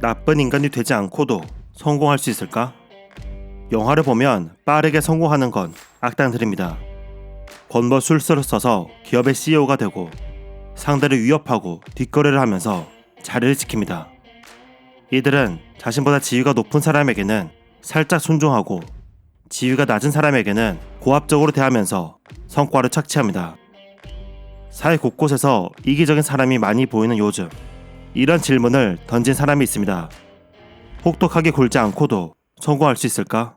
나쁜 인간이 되지 않고도 성공할 수 있을까? 영화를 보면 빠르게 성공하는 건 악당들입니다. 권버 술수를 써서 기업의 CEO가 되고 상대를 위협하고 뒷거래를 하면서 자리를 지킵니다. 이들은 자신보다 지위가 높은 사람에게는 살짝 순종하고 지위가 낮은 사람에게는 고압적으로 대하면서 성과를 착취합니다. 사회 곳곳에서 이기적인 사람이 많이 보이는 요즘 이런 질문을 던진 사람이 있습니다. 혹독하게 굴지 않고도 성공할 수 있을까?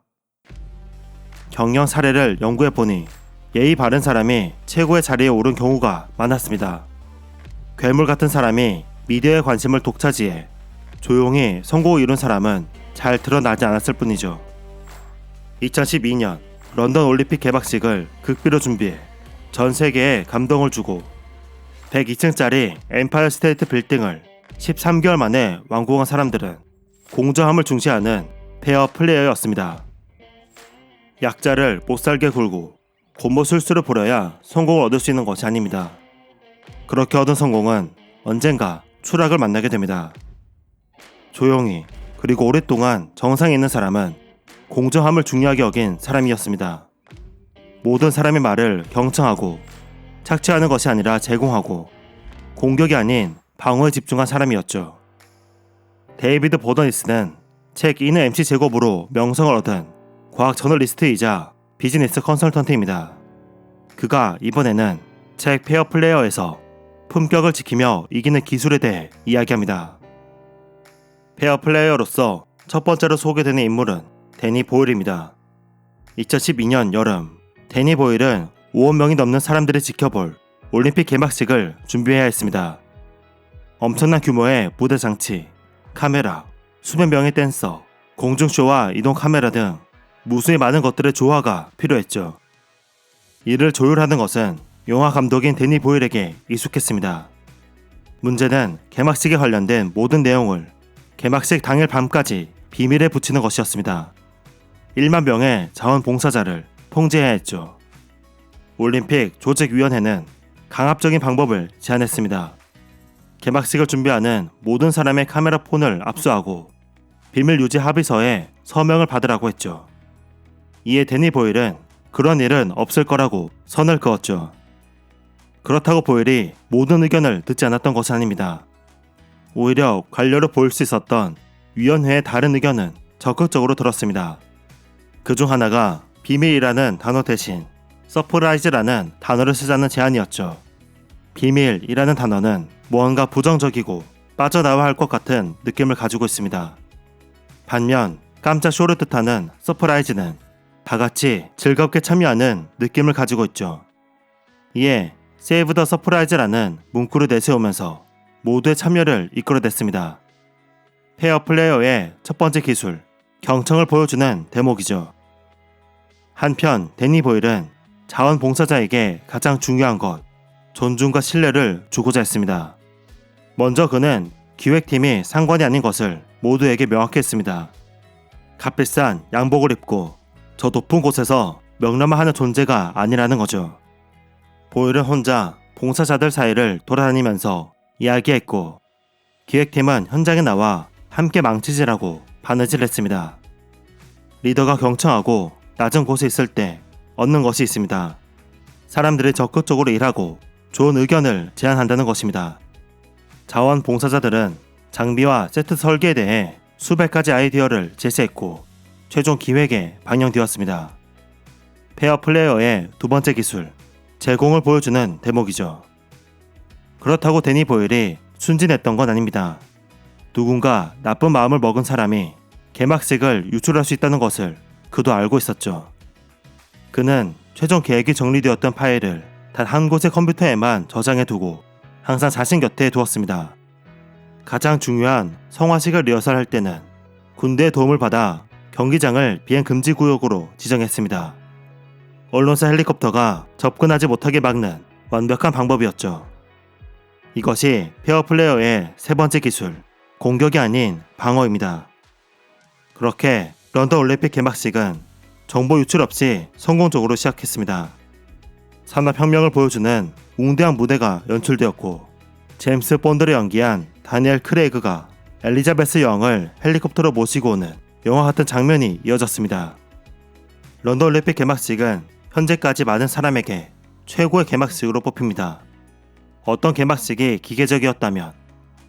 경영 사례를 연구해 보니 예의 바른 사람이 최고의 자리에 오른 경우가 많았습니다. 괴물 같은 사람이 미디어의 관심을 독차지해 조용히 성공을 이룬 사람은 잘 드러나지 않았을 뿐이죠. 2012년 런던 올림픽 개막식을 극비로 준비해 전 세계에 감동을 주고 102층짜리 엠파이어 스테이트 빌딩을 13개월 만에 완공한 사람들은 공정함을 중시하는 페어 플레이어였습니다. 약자를 못살게 굴고 곤모술수를 부려야 성공을 얻을 수 있는 것이 아닙니다. 그렇게 얻은 성공은 언젠가 추락을 만나게 됩니다. 조용히 그리고 오랫동안 정상에 있는 사람은 공정함을 중요하게 여긴 사람이었습니다. 모든 사람의 말을 경청하고 착취하는 것이 아니라 제공하고 공격이 아닌 방어에 집중한 사람이었죠. 데이비드 보더니스는 책 이는 MC 제곱으로 명성을 얻은 과학 저널리스트이자 비즈니스 컨설턴트입니다. 그가 이번에는 책 페어 플레이어에서 품격을 지키며 이기는 기술에 대해 이야기합니다. 페어 플레이어로서 첫 번째로 소개되는 인물은 데니 보일입니다. 2012년 여름, 데니 보일은 5원 명이 넘는 사람들이 지켜볼 올림픽 개막식을 준비해야 했습니다. 엄청난 규모의 무대 장치, 카메라, 수백 명의 댄서, 공중쇼와 이동 카메라 등 무수히 많은 것들의 조화가 필요했죠. 이를 조율하는 것은 영화 감독인 데니 보일에게 익숙했습니다. 문제는 개막식에 관련된 모든 내용을 개막식 당일 밤까지 비밀에 붙이는 것이었습니다. 1만 명의 자원봉사자를 통제해야 했죠. 올림픽 조직위원회는 강압적인 방법을 제안했습니다. 개막식을 준비하는 모든 사람의 카메라 폰을 압수하고 비밀 유지 합의서에 서명을 받으라고 했죠. 이에 데니 보일은 그런 일은 없을 거라고 선을 그었죠. 그렇다고 보일이 모든 의견을 듣지 않았던 것이 아닙니다. 오히려 관료로 보일 수 있었던 위원회의 다른 의견은 적극적으로 들었습니다. 그 중 하나가 비밀이라는 단어 대신 서프라이즈라는 단어를 쓰자는 제안이었죠. 비밀이라는 단어는 무언가 부정적이고 빠져나와야 할 것 같은 느낌을 가지고 있습니다. 반면 깜짝 쇼를 뜻하는 서프라이즈는 다 같이 즐겁게 참여하는 느낌을 가지고 있죠. 이에 세이브 더 서프라이즈라는 문구를 내세우면서 모두의 참여를 이끌어냈습니다. 페어 플레이어의 첫 번째 기술, 경청을 보여주는 대목이죠. 한편 데니 보일은 자원봉사자에게 가장 중요한 것, 존중과 신뢰를 주고자 했습니다. 먼저 그는 기획팀이 상관이 아닌 것을 모두에게 명확히 했습니다. 값비싼 양복을 입고 저 높은 곳에서 명람하는 존재가 아니라는 거죠. 보일은 혼자 봉사자들 사이를 돌아다니면서 이야기했고 기획팀은 현장에 나와 함께 망치질하고 바느질했습니다. 리더가 경청하고 낮은 곳에 있을 때 얻는 것이 있습니다. 사람들이 적극적으로 일하고 좋은 의견을 제안한다는 것입니다. 자원봉사자들은 장비와 세트 설계에 대해 수백 가지 아이디어를 제시했고 최종 기획에 반영되었습니다. 페어 플레이어의 두 번째 기술, 제공을 보여주는 대목이죠. 그렇다고 데니 보일이 순진했던 건 아닙니다. 누군가 나쁜 마음을 먹은 사람이 개막식을 유출할 수 있다는 것을 그도 알고 있었죠. 그는 최종 계획이 정리되었던 파일을 단 한 곳의 컴퓨터에만 저장해 두고 항상 자신 곁에 두었습니다. 가장 중요한 성화식을 리허설할 때는 군대의 도움을 받아 경기장을 비행 금지 구역으로 지정했습니다. 언론사 헬리콥터가 접근하지 못하게 막는 완벽한 방법이었죠. 이것이 페어 플레이어의 세 번째 기술, 공격이 아닌 방어입니다. 그렇게 런던 올림픽 개막식은 정보 유출 없이 성공적으로 시작했습니다. 산업혁명을 보여주는 웅대한 무대가 연출되었고 제임스 본드를 연기한 다니엘 크레이그가 엘리자베스 여왕을 헬리콥터로 모시고 오는 영화 같은 장면이 이어졌습니다. 런던 올림픽 개막식은 현재까지 많은 사람에게 최고의 개막식으로 뽑힙니다. 어떤 개막식이 기계적이었다면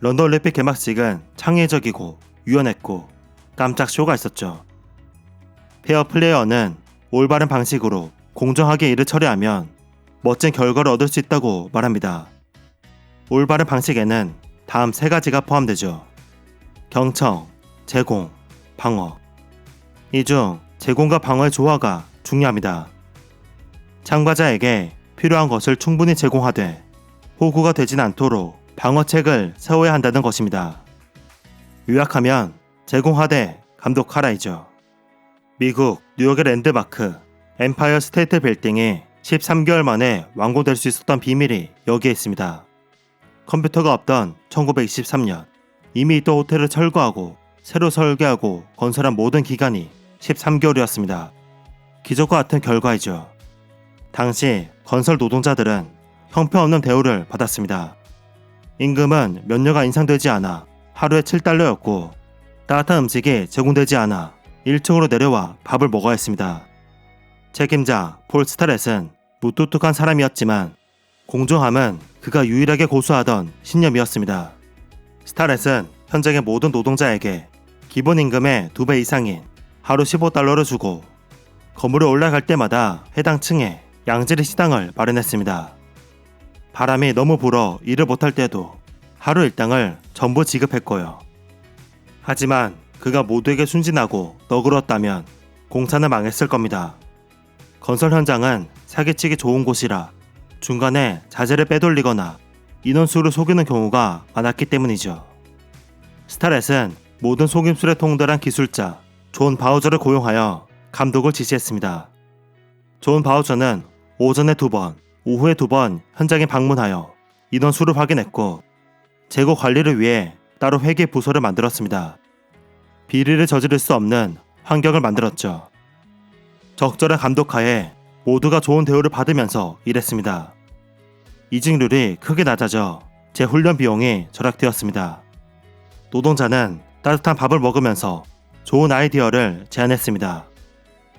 런던 올림픽 개막식은 창의적이고 유연했고 깜짝 쇼가 있었죠. 페어 플레이어는 올바른 방식으로 공정하게 일을 처리하면 멋진 결과를 얻을 수 있다고 말합니다. 올바른 방식에는 다음 세 가지가 포함되죠. 경청, 제공, 방어. 이 중 제공과 방어의 조화가 중요합니다. 참가자에게 필요한 것을 충분히 제공하되 호구가 되진 않도록 방어책을 세워야 한다는 것입니다. 요약하면 제공하되 감독하라이죠. 미국 뉴욕의 랜드마크 엠파이어 스테이트 빌딩이 13개월 만에 완공될 수 있었던 비밀이 여기에 있습니다. 컴퓨터가 없던 1923년 이미 있던 호텔을 철거하고 새로 설계하고 건설한 모든 기간이 13개월이었습니다. 기적과 같은 결과이죠. 당시 건설 노동자들은 형편없는 대우를 받았습니다. 임금은 몇 년간 인상되지 않아 하루에 7달러였고 따뜻한 음식이 제공되지 않아 1층으로 내려와 밥을 먹어야 했습니다. 책임자 폴 스타렛은 무뚝뚝한 사람이었지만 공정함은 그가 유일하게 고수하던 신념이었습니다. 스타렛은 현장의 모든 노동자에게 기본 임금의 2배 이상인 하루 15달러를 주고 건물에 올라갈 때마다 해당 층에 양질의 식당을 마련했습니다. 바람이 너무 불어 일을 못할 때도 하루 일당을 전부 지급했고요. 하지만 그가 모두에게 순진하고 너그러웠다면 공사는 망했을 겁니다. 건설 현장은 사기치기 좋은 곳이라 중간에 자재를 빼돌리거나 인원수를 속이는 경우가 많았기 때문이죠. 스타렛은 모든 속임수에 통달한 기술자 존 바우저를 고용하여 감독을 지시했습니다. 존 바우저는 오전에 두 번, 오후에 두 번 현장에 방문하여 인원수를 확인했고 재고 관리를 위해 따로 회계 부서를 만들었습니다. 비리를 저지를 수 없는 환경을 만들었죠. 적절한 감독하에 모두가 좋은 대우를 받으면서 일했습니다. 이직률이 크게 낮아져 재훈련 비용이 절약되었습니다. 노동자는 따뜻한 밥을 먹으면서 좋은 아이디어를 제안했습니다.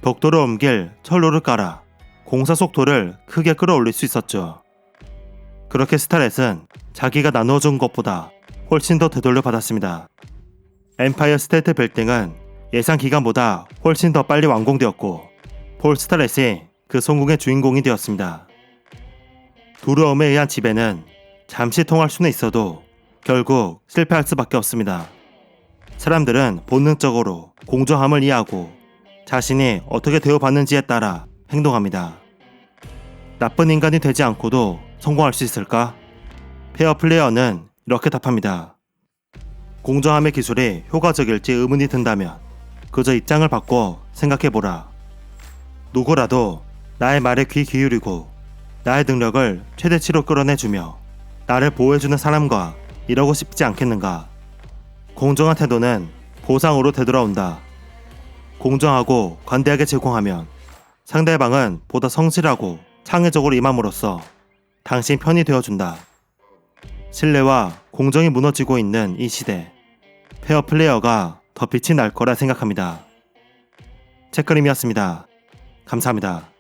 벽돌을 옮길 철로를 깔아 공사 속도를 크게 끌어올릴 수 있었죠. 그렇게 스타렛은 자기가 나누어준 것보다 훨씬 더 되돌려 받았습니다. 엠파이어 스테이트 빌딩은 예상 기간보다 훨씬 더 빨리 완공되었고 폴 스타렛이 그 성공의 주인공이 되었습니다. 두려움에 의한 지배는 잠시 통할 수는 있어도 결국 실패할 수밖에 없습니다. 사람들은 본능적으로 공정함을 이해하고 자신이 어떻게 대우받는지에 따라 행동합니다. 나쁜 인간이 되지 않고도 성공할 수 있을까? 페어 플레이어는 이렇게 답합니다. 공정함의 기술이 효과적일지 의문이 든다면 그저 입장을 바꿔 생각해보라. 누구라도 나의 말에 귀 기울이고 나의 능력을 최대치로 끌어내주며 나를 보호해주는 사람과 이러고 싶지 않겠는가? 공정한 태도는 보상으로 되돌아온다. 공정하고 관대하게 제공하면 상대방은 보다 성실하고 창의적으로 임함으로써 당신 편이 되어준다. 신뢰와 공정이 무너지고 있는 이 시대, 페어 플레이어가 더 빛이 날 거라 생각합니다. 책그림이었습니다. 감사합니다.